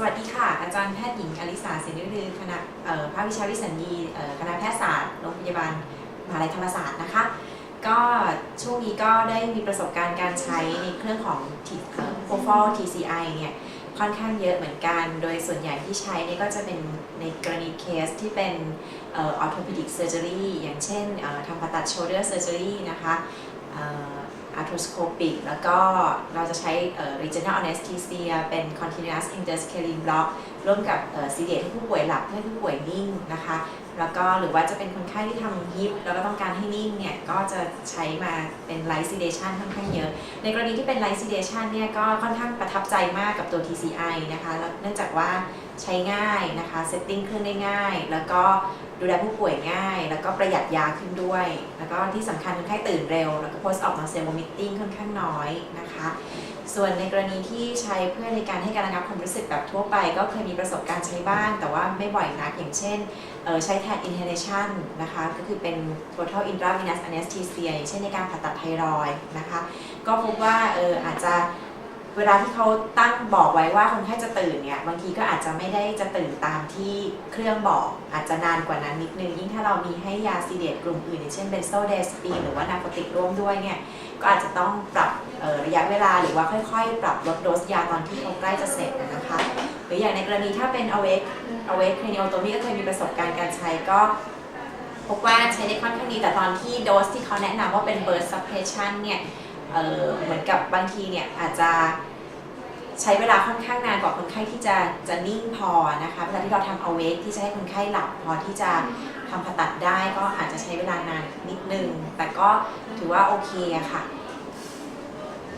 สวัสดีค่ะ อาจารย์แพทย์หญิงอลิสาศิริลือคณะภาควิชาวิสัญญีคณะแพทยศาสตร์โรงพยาบาลมหาลัยธรรมศาสตร์นะคะ ก็ช่วงนี้ก็ได้มีประสบการณ์การใช้ในเครื่องของ p r o f i l TCI เนี่ยค่อนข้างเยอะเหมือนกัน โดยส่วนใหญ่ที่ใช้เนี่ยก็จะเป็นในกรณีเคสที่เป็นเอ่อ orthopedic surgery อย่างเช่นทำผ่าตัด shoulder surgery นะคะ เอ่อ arthroscopic แล้วก็เราจะใช้เอ่อ regional anesthesia เป็น continuous endoscalene block ร่วมกับซีเดตให้ผู้ป่วยหลับเพื่อให้ผู้ป่วยนิ่งนะคะ แล้วก็หรือว่าจะเป็นคนไข้ที่ทำฮิปแล้วก็ต้องการให้นิ่งเนี่ยก็จะใช้มาเป็นไลท์ซีเดชันค่อนข้างเยอะ ในกรณีที่เป็นไลท์ซีเดชันเนี่ยก็ค่อนข้างประทับใจมากกับตัว TCI นะคะแล้วเนื่องจากว่าใช้ง่ายนะคะเซตติ้งเครื่องได้ง่าย แล้วก็ดูแลผู้ป่วยง่าย แล้วก็ประหยัดยาขึ้นด้วย แล้วก็ที่สำคัญคนไข้ตื่นเร็ว แล้วก็ post op nausea vomiting ค่อนข้างน้อยนะคะ ส่วนในกรณีที่ใช้เพื่อในการให้การระงับความรู้สึกแบบทั่วไป ก็เคยมีประสบการณ์ใช้บ้าง แต่ว่าไม่บ่อยนักอย่างเช่นใช้แทน inhalation นะคะก็คือเป็น total intravenous anesthesia อย่างเช่นในการผ่าตัดไทรอยนะคะก็พบว่าเอออาจจะเวลาที่เขาตั้งบอกไว้ว่าคนไข้จะตื่นเนี่ยบางทีก็อาจจะไม่ได้จะตื่นตามที่เครื่องบอก อาจจะนานกว่านั้นนิดนึงยิ่งถ้าเรามีให้ยาซีเดตกลุ่มอื่นอย่างเช่นเบนโซเดสปีนหรือว่านาโคติกร่วมด้วยเนี่ย ก็อาจจะต้องปรับระยะเวลาหรือว่าค่อยๆ ปรับลดโดสยาตอนที่เขาใกล้จะเสร็จนะคะ หรืออย่างในกรณีถ้าเป็น awake awake craniotomy ก็เคยมีประสบการณ์การใช้ก็พบว่าใช้ได้ค่อนข้างดีแต่ตอนที่โดสที่เขาแนะนำว่าเป็น burst suppression เนี่ยเเหมือนกับบางทีเนี่ยอาจจะ ช้เวลาค่อนข้างนานกว่าคนไข้ที่จะจะนิ่งพอนะคะเวลาที่เราทำเอาเวกที่จะให้คนไข้หลับพอที่จะทำผ่าตัดได้ก็อาจจะใช้เวลานานนิดนึง แต่ก็ถือว่าโอเคอะค่ะ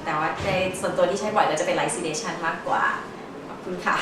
แต่ว่าในส่วนตัวที่ใช้บ่อยก็จะเป็นไลท์ซีเดชันมากกว่า ขอบคุณค่ะ